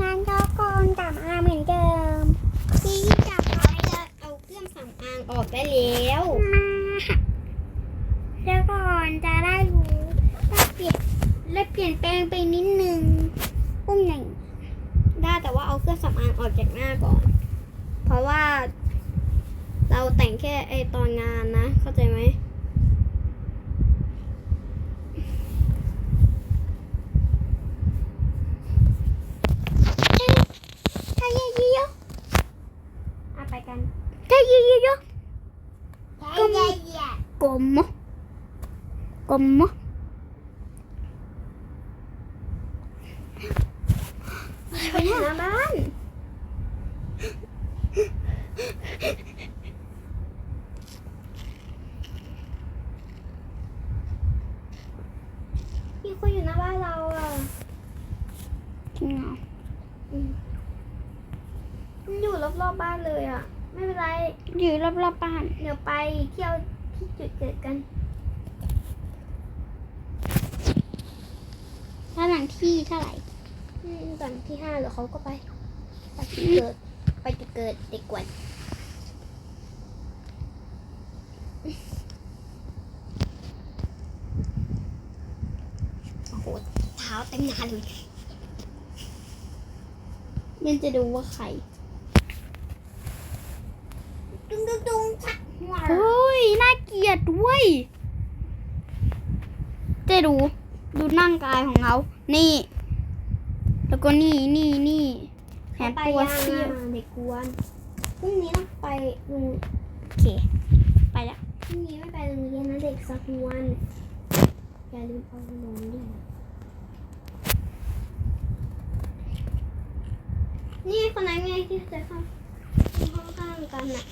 งานก็กอนกลับมาเหมือนเดิมพี่จับร้อยจะเอาเครื่องสำอางออกได้แล้วมาแล้วก่อนจะได้รู้ว่าเปลี่ยนและเปลี่ยนแปลงไปนิดนึงอุ้มหนึ่งได้แต่ว่าเอาเครื่องสำอางออกจากหน้าก่อน เพราะว่า เราแต่งแค่ไอตอนงานนะ เข้าใจไหม ถ้าเยอะเยอะ เอาไปกัน ๆถ้าเยอะเยอะ ก็ไม่ ๆกล มมะกลมมะไปหน้าบ้านมีคนอยู่หน้าบ้านเราอะจริงเหรอมันอยู่รอบๆบ้านเลยอะ ไม่เป็นไร อยู่รอบๆบ้าน เดี๋ยวไปเที่ยวที่ จุดเกิดกันบ้านหลังที่เท่าไหร่อืมตอนที่ห้าเดี๋ยวเขาก็ไปไปจุดเกิดไปจุดเกิดเด็กกวนโอ้โหเท้าเต็มหน้าเลยมันจะดูว่าใครดุ้งดุ้งดุ้งชักหัวเฮ้ยน่า เกลียดด้วยเจะดู ดูนั่งกายของเขานี่ แล้วก็นี่นี่นี่แขนไปตัวยังเสี้ยวอะเด็กกวนพรุ่งนี้ต้องไปโรงโอเค ไปแล้วพรุ่งนี้ไม่ไปโรงเรียนนะเด็กสักวันอย่าลืมเอาลงด้วยนะนี่คนนั้นไงที่จะเข้าเข้าข้างกันน่ะ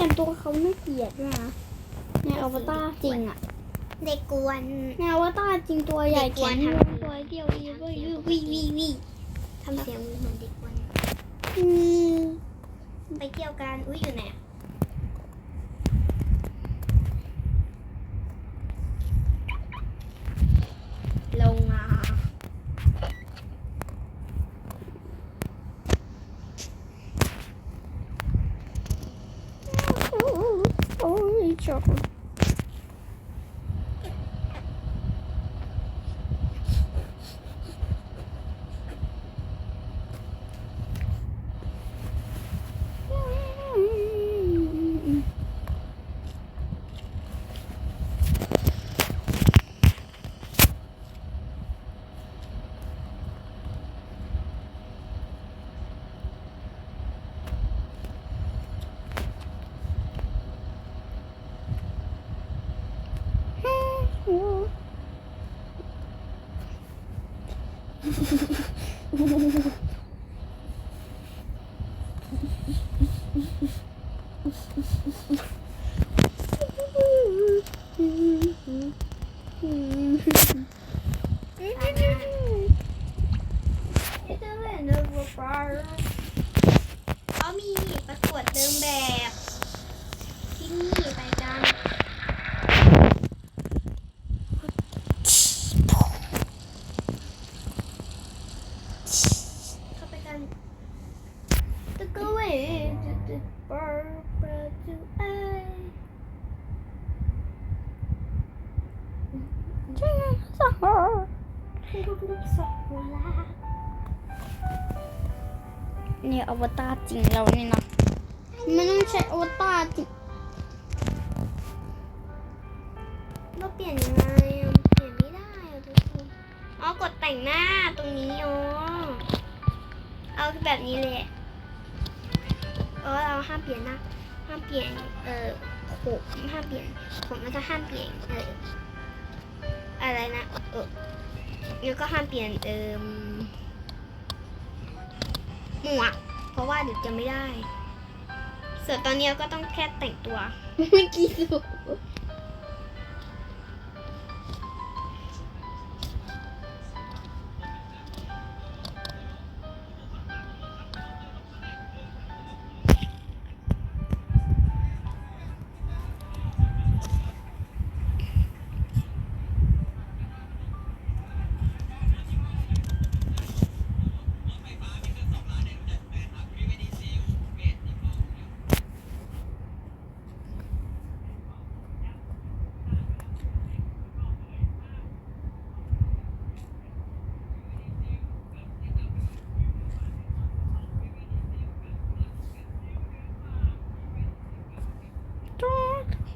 แต่ตัวเขาไม่เกลียดด้วยนะในอวตารจริงอะเด็กกวนในอวตารจริงตัวใหญ่เด็กกแขวนนทำยาวตัวเดียวอีกเลยวิวิวิทำเสียงเหมือนเด็กกวนอืมไปเที่ยวกันอุ้ยอยู่ไหน 呼呼呼呼 นี่อวตารจริงเรานี่นะไม่ต้องใช้อวตารจริงเราเปลี่ยนยังไงเปลี่ยนไม่ได้อะทุกคนอ๋อกดแต่งหน้าตรงนี้อ๋อเอาแบบนี้เลยเออเราห้ามเปลี่ยนน้าห้ามเปลี่ยนเออผมห้ามเปลี่ยนผมมันจะห้ามเปลี่ยนเอออะไรนะเออแล้วก็ห้ามเปลี่ยนเออ หมวก เพราะว่าเดี๋ยวจะไม่ได้ ส่วนตอนนี้เราก็ต้องแค่แต่งตัว เมื่อกี้สุด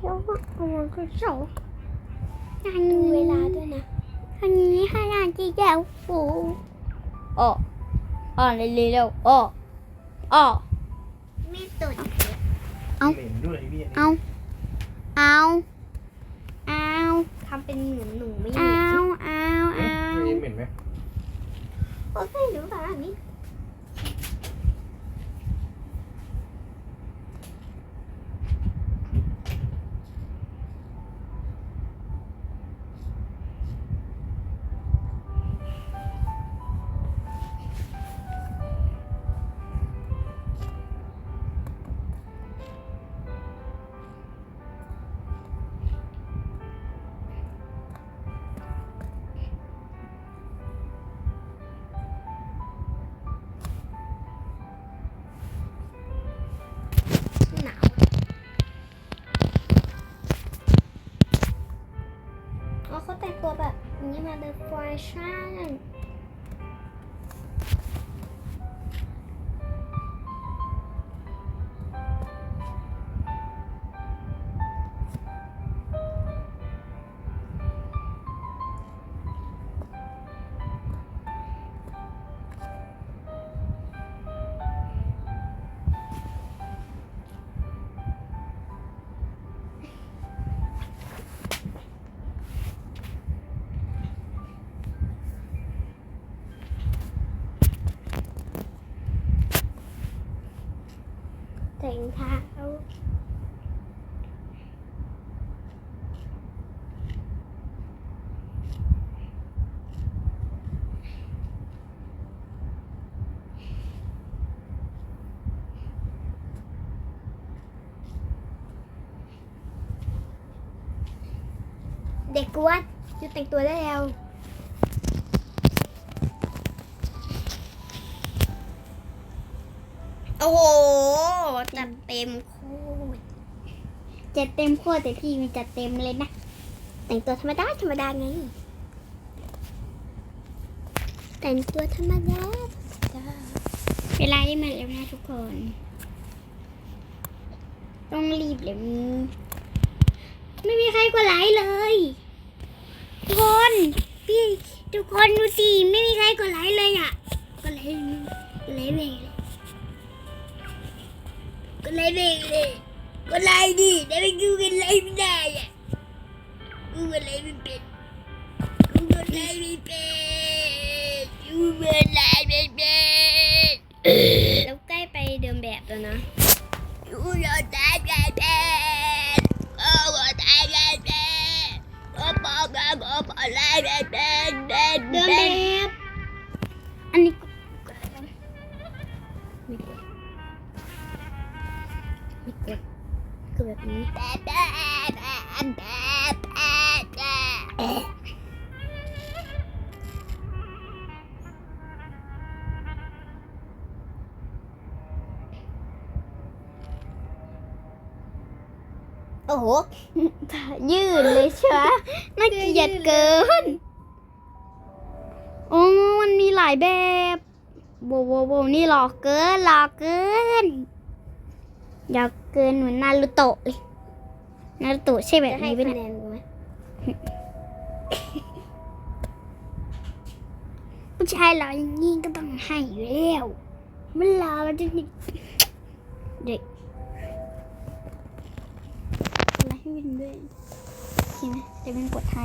แล้วก็เอามันก็เสาอันดูนี้เวลาด้วยนะอันนี้ขนาดที่แล้วปูอ๋ออ๋อเร็วๆอ๋ออ๋อไม่ตุดเหม็นด้วยพี่อันนี้เอาเอาเอาทำเป็นเหมือนหนูไม่เหเอาม็นเอาเอานี่เหม็นไหมโอเคหรือเปล่าอันนี้หน เลยแฟชั่นแต่งเท้า เต็มโคตรจัดเต็มขั้วแต่พี่มันจัดเต็มเลยนะ แต่งตัวธรรมดาธรรมดาไง แต่งตัวธรรมดาธรรมดาเวลาที่มันแล้วนะทุกคน ต้องรีบเลยมึงไม่มีใครกดไลค์เลย ทุกคน พี่ทุกคนดูสิไม่มีใคร เป็นเดิมเป็แบนบอันนี้ไม่กดไม่กดคือแบบนี้แบบแบบแบบแบบแบบโอ้โห ยืดเลยใช่ไหมน่าเกลียดเกินโอ้ มันมีหลายแบบโบโบโบนี่หลอกเกินหลอกเกินอยากเกินเหมือนนารูโตะเลยนารูโตะใช่แบบจะให้นี้ไหมคะเนี่ยแนนกูไหมผู้ชายหล่ออย่างนี้ก็ต้องให้อยู่แล้วมันหล่อมันจะเด็กอะไรให้วินด้วยใช่ไหมจะเป็นกดให้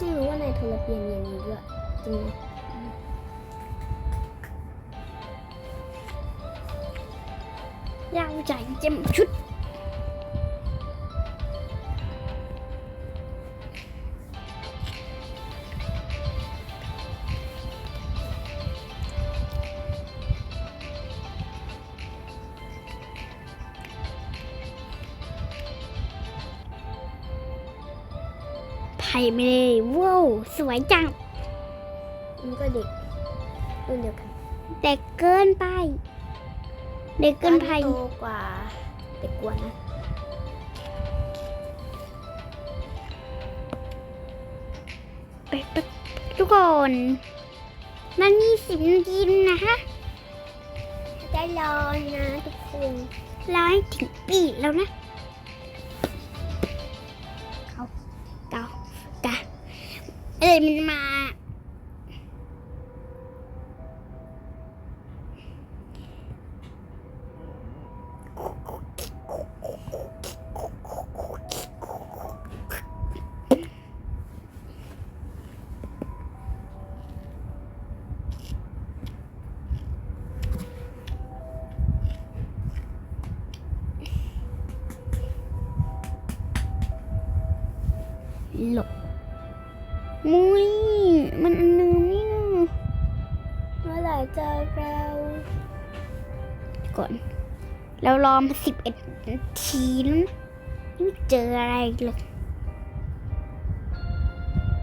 ไม่รู้ว่าในโทรเปียนมีอย่างนี้ด้วยจริงยาวใจเจ็มชุด รไม่ได้ว้าวสวยจังมันก็เด็กรุ่นเดียวกันเด็กเกินไป เด็กเกินไปโตกว่าเด็กกว่านะไปไปทุกคนมันมีสินกินนะคะได้รอนะทุกคนร้อยถึงปีแล้วนะ เอ้ยมันมาหลบ มุ้ยมันอันนึงนี่นะเมื่อไหร่จะเราก่อน เรารอมาสิบเอ็ดนาทีแล้วนะไม่เจออะไรเลย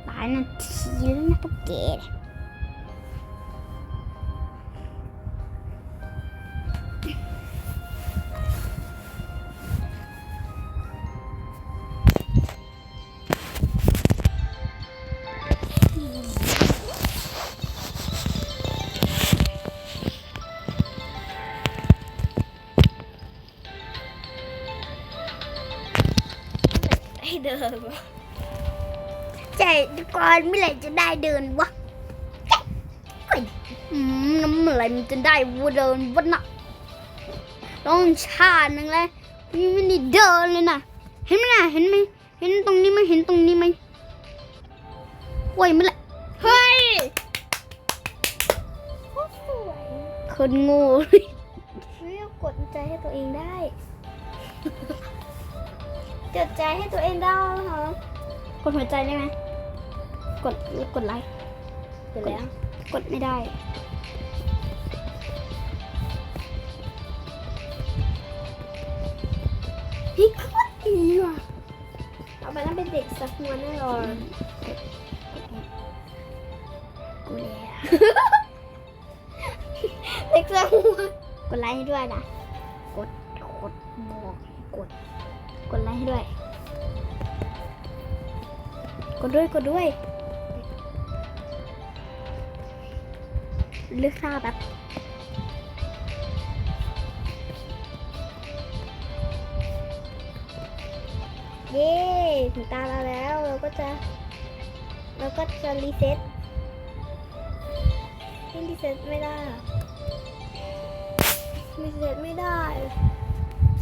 หลายนาทีแล้วนะพวกแกเเดินวะใจก่อนเมื่อไหร่จะได้เดินวะเฮ้ยอืมน้ำเมื่อไหร่มันจะได้วัวเดินวะน่ะต้องชาติหนึ่งเลยมันไม่ได้เดินเลยนะเห็นไหมน่ะเห็นไหมเห็นตรงนี้ไหมเห็นตรงนี้ไหมโอ้ยเมื่อไหร่เฮ้ยโคตรสวยคนโง่เลยเฮ้ยกดใจให้ตัวเองได้ กดใจให้ตัวเองได้เหรอกดหัวใจได้ไหมกดกดไลค์กดแล้วกดไม่ได้พี่โคตรดีว่ะเอาไปแล้วเป็นเด็กสักมวนแน่นอนกูแล้วเด็กสักมวนกดไลค์ให้ด้วยนะ กดกดบอกกด กดไลค์ให้ด้วย กดด้วยกดด้วยเลือกค่าแบบเย้ถึงตาเราแล้วเราก็จะ เราก็จะรีเซ็ตรีเซ็ตไม่ได้รีเซ็ตไม่ได้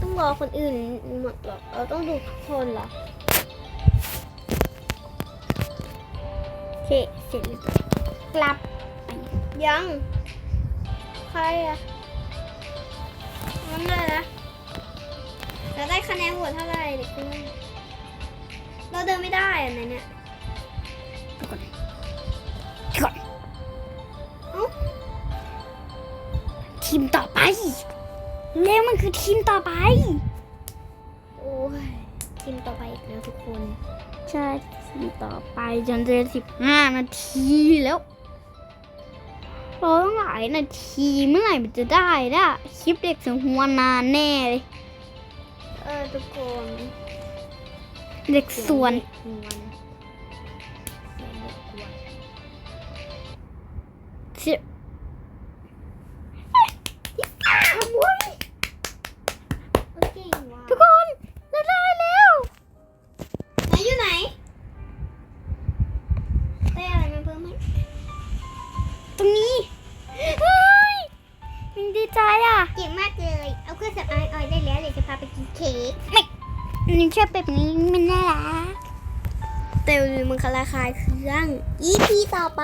ต้องรอคนอื่นหมดหรอก เราต้องดูทุกคนเหรอโอเคเสร็จแล้วกลับไปยัง ใครอะนั่นเลยนะเราได้คะแนนโหวตเท่าไหร่เด็กคนนั้นเราเดินไม่ได้อะไหนเนี่ยกดกดเอ้าทีมต่อไป เร็วมันคือทีมต่อไป โอ้ยทีมต่อไปอีกแล้วทุกคนใช่ทีมต่อไปจนจะสิบห้านาทีแล้วรอตั้งหลายนาทีเมื่อไหร่มันจะได้ล่ะคลิปเด็กเสียงหัวนานแน่เลยเออทุกคนเด็กส่วนเสียง เด็กกวนเสียงเด็กกวนเสียขโมยโอเคว่ะทุกคนเราได้แล้วไหนอยู่ไหนได้อะไรมาเพิ่มไหมตรงนี้เฮ้ยมันดีใจอะเก่งมากเลย เอาเครื่องสำอางออยได้แล้วเดี๋ยวจะพาไปกินเค้กนี่ชอบแบบนี้มันน่ารักเตลมันคลาคายเครื่อง EP ต่อไป